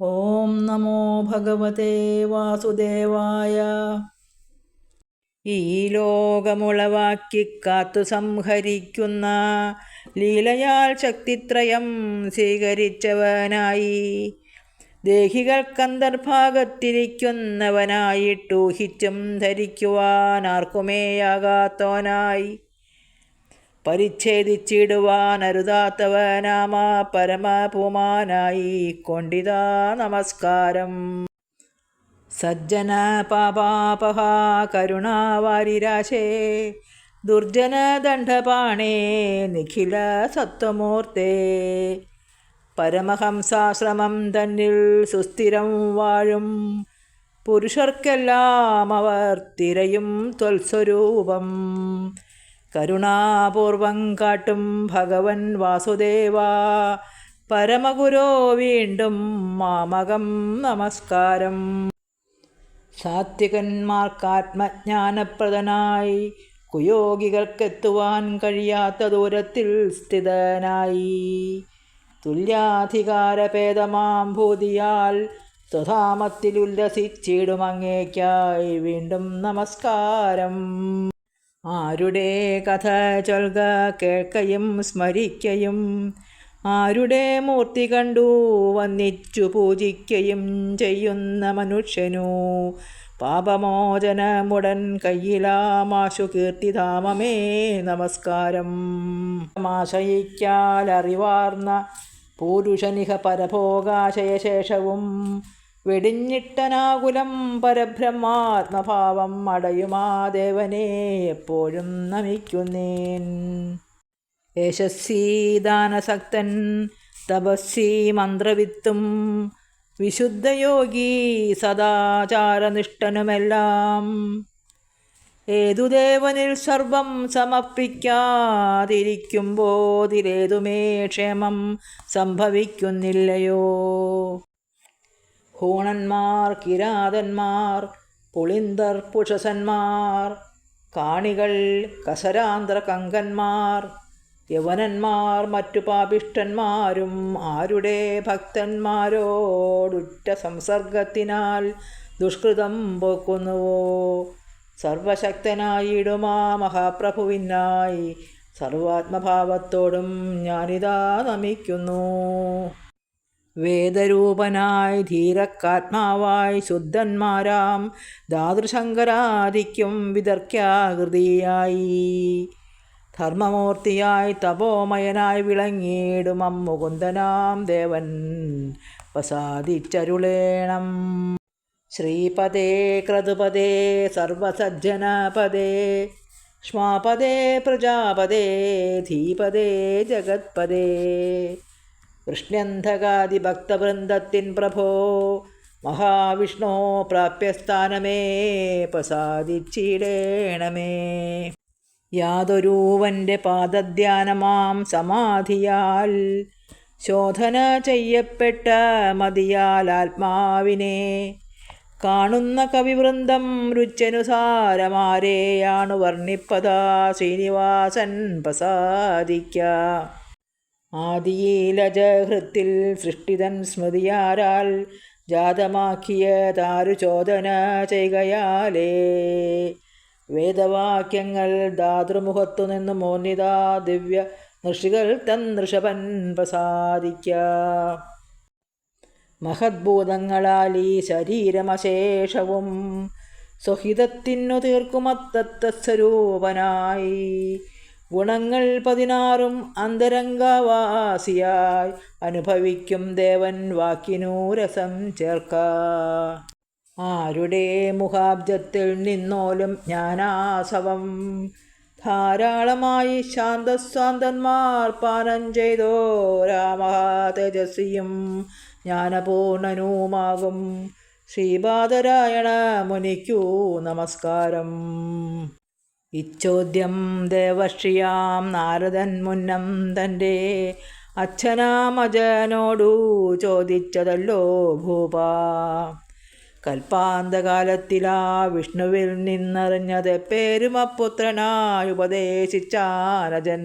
ഓം നമോ ഭഗവതേ വാസുദേവായ. ഈ ലോകമുളവാക്കി കാത്തു സംഹരിക്കുന്ന ലീലയാൽ ശക്തിത്രയം സ്വീകരിച്ചവനായി. ദേഹികൾക്കന്തർഭാഗത്തിരിക്കുന്നവനായിട്ടൂഹിച്ചും ധരിക്കുവാൻ ആർക്കുമേയാകാത്തോനായി പരിച്ഛേദിച്ചിടുവാനരുതാത്തവനാമ പരമപുമാനായി കൊണ്ടിതാ നമസ്കാരം. സജ്ജന പാപാപഹ കരുണാവാരിരാശേ ദുർജന ദണ്ഡപാണേ നിഖില സത്വമൂർത്തേ. പരമഹംസാശ്രമം തന്നിൽ സുസ്ഥിരം വാഴും പുരുഷർക്കെല്ലാം അവർ തിരയും ത്വൽസ്വരൂപം. കരുണാപൂർവം കാട്ടും ഭഗവൻ വാസുദേവ. പരമഗുരോ വീണ്ടും മാമകം നമസ്കാരം. സാത്വികന്മാർക്കാത്മജ്ഞാനപ്രദനായി കുയോഗികൾക്കെത്തുവാൻ കഴിയാത്ത ദൂരത്തിൽ സ്ഥിതനായി. തുല്യാധികാരഭേദമാം ഭൂതിയാൽ സ്വധാമത്തിൽ ഉല്ലസിച്ചിടുമങ്ങേക്കായി വീണ്ടും നമസ്കാരം. ആരുടെ കഥ ചൊൽക കേൾക്കയും സ്മരിക്കയും? ആരുടെ മൂർത്തി കണ്ടു വന്നിച്ചു പൂജിക്കയും ചെയ്യുന്ന മനുഷ്യനു? പാപമോചനമുടൻ കയ്യിലാമാശു കീർത്തിധാമമേ നമസ്കാരം. ആശയിക്കാൽ അറിവാർന്ന പൂരുഷനിഹ പരഭോഗാശയശേഷവും വെടിഞ്ഞിട്ടനാകുലം പരബ്രഹ്മാത്മഭാവം അടയുമാ ദേവനെ എപ്പോഴും നമിക്കുന്നേൻ. യശസ്വീദാനസക്തൻ ദാനസക്തൻ മന്ത്രവിത്തും വിശുദ്ധയോഗി സദാചാരനിഷ്ഠനുമെല്ലാം. ഏതു ദേവനിൽ സർവം സമർപ്പിക്കാതിരിക്കുമ്പോതിലേതുമേ ക്ഷേമം സംഭവിക്കുന്നില്ലയോ? ഹൂണന്മാർ കിരാതന്മാർ പുളിന്തർ പുഷസന്മാർ കാണികൾ കസരാന്തര കങ്കന്മാർ യവനന്മാർ മറ്റു പാപിഷ്ടന്മാരും ആരുടെ ഭക്തന്മാരോടുറ്റ സംസർഗത്തിനാൽ ദുഷ്കൃതം പോക്കുന്നുവോ? സർവശക്തനായിടുമാ മഹാപ്രഭുവിനായി. സർവാത്മഭാവത്തോടും ഞാനിതാ നമിക്കുന്നു. വേദരൂപനായി ധീരക്കാത്മാവായി ശുദ്ധന്മാരാം ദാതൃശങ്കരാദിക്കും വിതർക്കാകൃതിയായി ധർമ്മമൂർത്തിയായി തപോമയനായി വിളങ്ങിയിടും മുകുന്ദനാം ദേവൻ പ്രസാദിച്ചരുളേണം ശ്രീപദേ ക്രതുപദേ സർവസജ്ജനപദേ ക്ഷ്മാപദേ പ്രജാപദേ ധീപദേ ജഗത്പദേ. കൃഷ്ണ്യന്ധകാദിഭക്തവൃന്ദത്തിൻ പ്രഭോ മഹാവിഷ്ണോ പ്രാപ്യസ്ഥാനമേ പ്രസാദിച്ചിടേണമേ. യാതൊരുവന്റെ പാദധ്യാനമാം സമാധിയാൽ ശോധന ചെയ്യപ്പെട്ട മതിയാൽ ആത്മാവിനെ കാണുന്ന കവിവൃന്ദം രുച്ചനുസാരമാരെയാണു വർണിപ്പതാ ശ്രീനിവാസൻ പ്രസാദിക്ക. ആദിയിലജഹൃത്തിൽ സൃഷ്ടിതൻ സ്മൃതിയാരാൽ ജാതമാക്കിയ താരു ചോദന ചെയ്യുകയാലേ. വേദവാക്യങ്ങൾ ദാതൃമുഖത്തു നിന്ന് മോന്നിതാ ദിവ്യ നൃഷികൾ തൻ നൃഷപൻ പ്രസാദിക്ക. മഹദ്ഭൂതങ്ങളാൽ ഈ ശരീരമശേഷവും സ്വഹിതത്തിനു തീർക്കുമത്തത്ത സ്വരൂപനായി. ഗുണങ്ങൾ പതിനാറും അന്തരംഗവാസിയായി അനുഭവിക്കും ദേവൻ വാക്കിനൂ രസം ചേർക്ക. ആരുടെ മുഖാബ്ജത്തിൽ നിന്നോലും ജ്ഞാനാസവം. ധാരാളമായി ശാന്തസ്വാന്തന്മാർ പാനം ചെയ്തോ രാമഹാതേജസ്വിയും ജ്ഞാനപൂർണനുമാകും. ശ്രീപാദരായണ മുനിക്കൂ നമസ്കാരം. ഇച്ചോദ്യം ദേവശ്രിയാം നാരദൻ മുന്നം തന്റെ അച്ഛനാമജനോടു ചോദിച്ചതല്ലോ ഭൂപ. കൽപ്പാന്തകാലത്തിലാ വിഷ്ണുവിൽ നിന്നറിഞ്ഞത് പേരുമപുത്രനായി ഉപദേശിച്ചാനജൻ